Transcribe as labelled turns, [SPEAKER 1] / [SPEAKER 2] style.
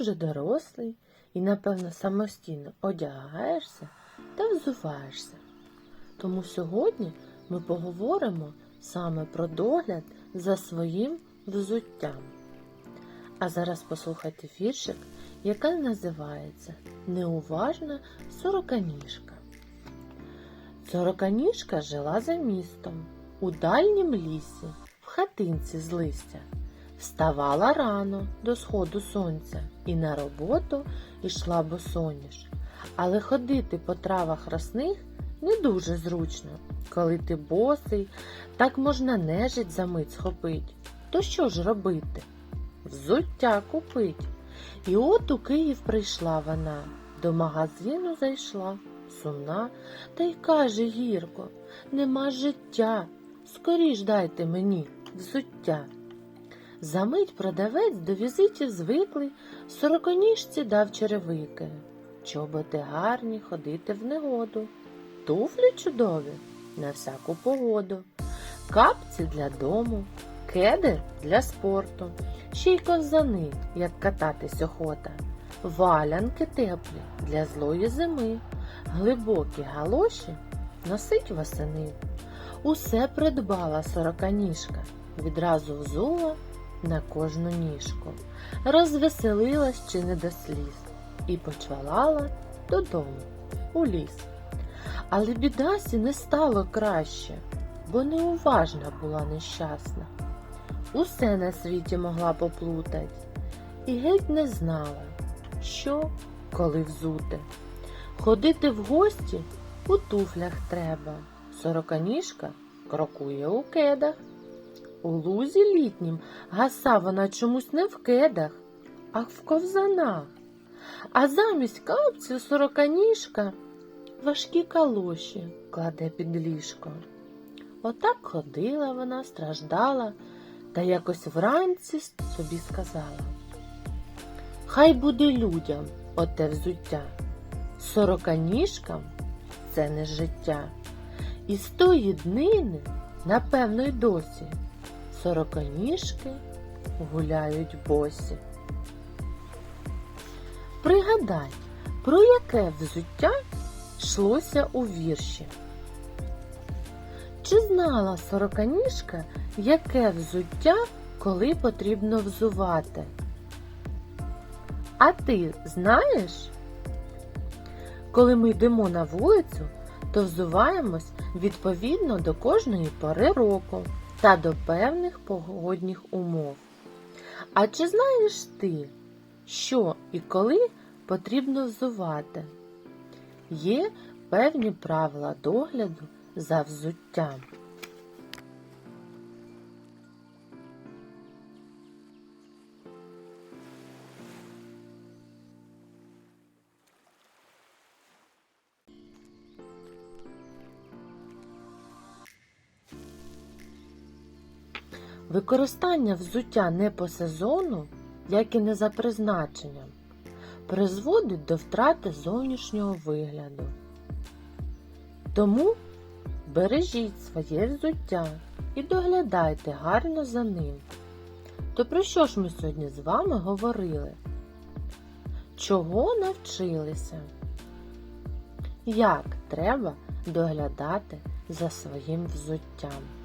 [SPEAKER 1] вже дорослий і, напевно, самостійно одягаєшся та взуваєшся. Тому сьогодні ми поговоримо саме про догляд за своїм взуттям. А зараз послухайте віршик, який називається Неуважна сороканіжка. Сороканіжка жила за містом, у дальнім лісі, в хатинці з листя. Вставала рано до сходу сонця і на роботу йшла босоніж. Але ходити по травах росних не дуже зручно. Коли ти босий, так можна нежить за мить схопить. То що ж робити? Взуття купить. І от у Київ прийшла вона, до магазину зайшла, сумна, та й каже гірко, нема життя, скоріш дайте мені взуття. Замить продавець до візитів звиклий, сороконіжці дав черевики. Чоботи гарні ходити в негоду, туфлі чудові на всяку погоду, капці для дому, кеди для спорту, ще й ковзани, як кататись охота, валянки теплі для злої зими, глибокі галоші носить восени. Усе придбала сороканіжка, відразу взула на кожну ніжку, розвеселилась чи не до сліз і почвалала додому у ліс. Але бідасі не стало краще, бо неуважна була нещасна. Усе на світі могла поплутать, і геть не знала, що, коли взути. Ходити в гості у туфлях треба. Сороканіжка крокує у кедах. У лузі літнім гаса вона чомусь не в кедах, а в ковзанах. А замість капців сороканіжка важкі калоші кладе під ліжко. Отак ходила вона, страждала, та якось вранці собі сказала. Хай буде людям оте взуття, сороканіжкам це не життя. І з тої днини, напевно, й досі, сороканіжки гуляють босі. Пригадай, про яке взуття йшлося у вірші. Чи знала сороканіжка, яке взуття, коли потрібно взувати? А ти знаєш? Коли ми йдемо на вулицю, то взуваємось відповідно до кожної пори року та до певних погодних умов. А чи знаєш ти, що і коли потрібно взувати? Є певні правила догляду за взуттям. Використання взуття не по сезону, як і не за призначенням, призводить до втрати зовнішнього вигляду. Тому бережіть своє взуття і доглядайте гарно за ним. То про що ж ми сьогодні з вами говорили? Чого навчилися? Як треба доглядати за своїм взуттям?